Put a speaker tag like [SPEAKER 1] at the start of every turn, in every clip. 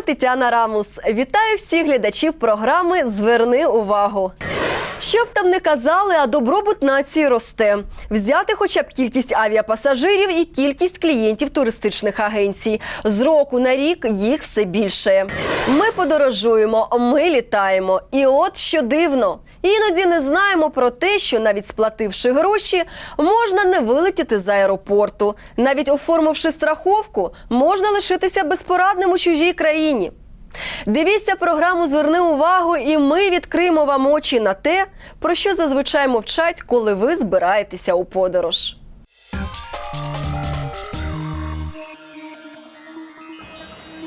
[SPEAKER 1] Тетяна Рамус. Вітаю всіх глядачів програми Зверни увагу. Що б там не казали, а добробут нації росте. Взяти хоча б кількість авіапасажирів і кількість клієнтів туристичних агенцій. З року на рік їх все більше. Ми подорожуємо, ми літаємо. І от що дивно. Іноді не знаємо про те, що навіть сплативши гроші, можна не вилетіти з аеропорту. Навіть оформивши страховку, можна лишитися безпорадним у чужій країні. Дивіться програму Зверни увагу, і ми відкриємо вам очі на те, про що зазвичай мовчать, коли ви збираєтеся у подорож.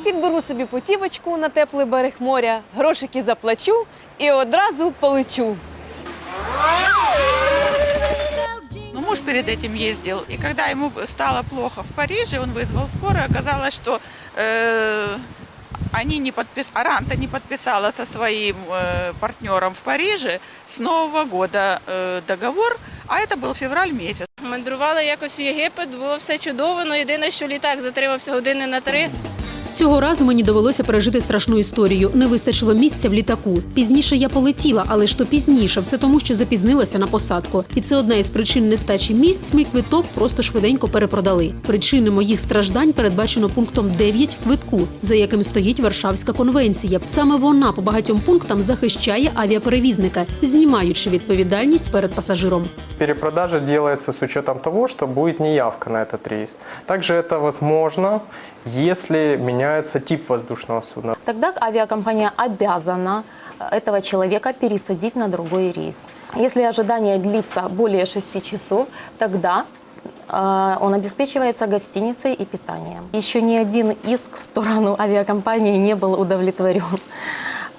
[SPEAKER 2] Підберу собі путівочку на теплий берег моря, грошики заплачу і одразу полечу.
[SPEAKER 3] Но муж перед этим ездил, и когда ему стало плохо в Париже, он вызвал скорую, оказалось, что э, они не подпис... Аранта не подписала со своим э, партнером в Париже с Нового года э, договор, а это был февраль месяц.
[SPEAKER 4] Мандрували якось в Єгипет, було все чудово. Ну єдине, що літак затримався години на три.
[SPEAKER 5] Цього разу мені довелося пережити страшну історію. Не вистачило місця в літаку. Пізніше я полетіла, але ж то пізніше, все тому, що запізнилася на посадку. І це одна із причин нестачі місць. Мій квиток просто швиденько перепродали. Причини моїх страждань передбачено пунктом 9 в квитку, за яким стоїть Варшавська конвенція. Саме вона по багатьом пунктам захищає авіаперевізника, знімаючи відповідальність перед пасажиром.
[SPEAKER 6] Перепродажа делается с учетом того, что будет неявка на этот рейс. Также это возможно, если меняется тип воздушного судна.
[SPEAKER 7] Тогда авиакомпания обязана э, этого человека пересадить на другой рейс. Если ожидание длится более 6 часов, тогда э, он обеспечивается гостиницей и питанием. Еще ни один иск в сторону авиакомпании не был удовлетворен.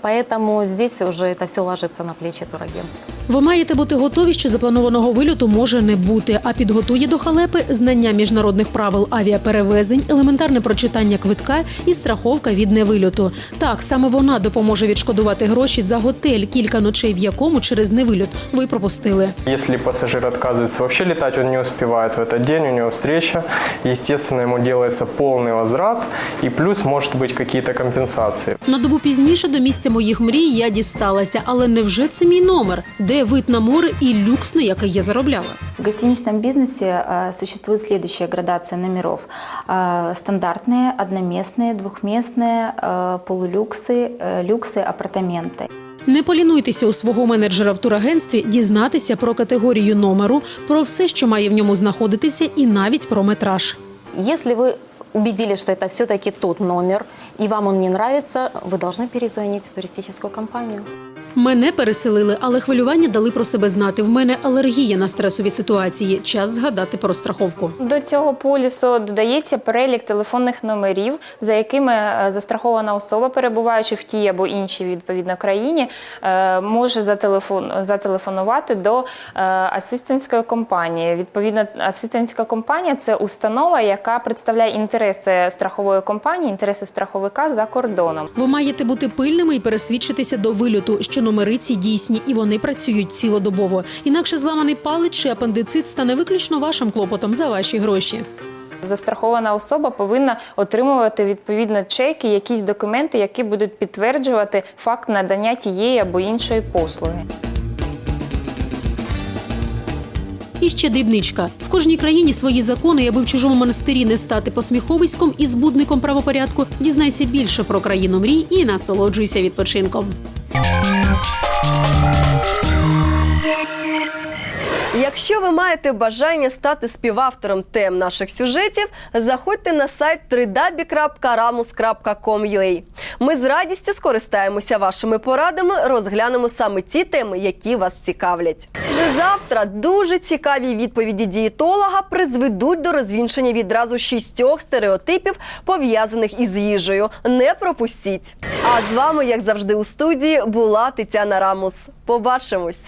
[SPEAKER 7] Поэтому здесь уже это все ложится на плечи турагентства.
[SPEAKER 5] Ви маєте бути готові, що запланованого вильоту може не бути, а підготує до халепи знання міжнародних правил авіаперевезень, елементарне прочитання квитка і страховка від невильоту. Так саме вона допоможе відшкодувати гроші за готель, кілька ночей в якому через невильот ви пропустили.
[SPEAKER 6] Если пассажир отказывается вообще летать, он не успевает в этот день, у него встреча, естественно, ему делается полный возврат, и плюс, может быть, какие-то компенсации.
[SPEAKER 5] На добу пізніше до місця моїх мрій я дісталася, але невже це мій номер, де вид на море і люкс, на який я заробляла?
[SPEAKER 8] В гостиничном бизнесе э, существует следующая градация номеров. Э, стандартные, одноместные, двухместные, э, полулюксы, э, люксы, апартаменты.
[SPEAKER 5] Не полінуйтеся у свого менеджера в турагентстві дізнатися про категорію номеру, про все, що має в ньому знаходитися, і навіть про метраж.
[SPEAKER 7] Если вы убедились, что это все-таки тот номер, и вам он не нравится, вы должны перезвонить в туристическую компанию.
[SPEAKER 5] Мене переселили, але хвилювання дали про себе знати. В мене алергія на стресові ситуації. Час згадати про страховку.
[SPEAKER 9] До цього полісу додається перелік телефонних номерів, за якими е, застрахована особа, перебуваючи в тій або іншій відповідно країні, е, може зателефон, зателефонувати до е, асистентської компанії. Відповідно, асистентська компанія це установа, яка представляє інтереси страхової компанії, інтереси страховика за кордоном.
[SPEAKER 5] Ви маєте бути пильними і пересвідчитися до вильоту, що номери ці дійсні і вони працюють цілодобово. Інакше зламаний палець чи апендицит стане виключно вашим клопотом за ваші гроші.
[SPEAKER 9] Застрахована особа повинна отримувати відповідно чеки, якісь документи, які будуть підтверджувати факт надання тієї або іншої послуги.
[SPEAKER 5] І ще дрібничка. В кожній країні свої закони, і аби в чужому монастирі не стати посміховиськом і збудником правопорядку. Дізнайся більше про країну мрій і насолоджуйся відпочинком. Bye.
[SPEAKER 1] Якщо ви маєте бажання стати співавтором тем наших сюжетів, заходьте на сайт www.ramus.com.ua. Ми з радістю скористаємося вашими порадами, розглянемо саме ті теми, які вас цікавлять. Вже завтра дуже цікаві відповіді дієтолога призведуть до розвінчення відразу шістьох стереотипів, пов'язаних із їжею. Не пропустіть! А з вами, як завжди, у студії була Тетяна Рамус. Побачимось!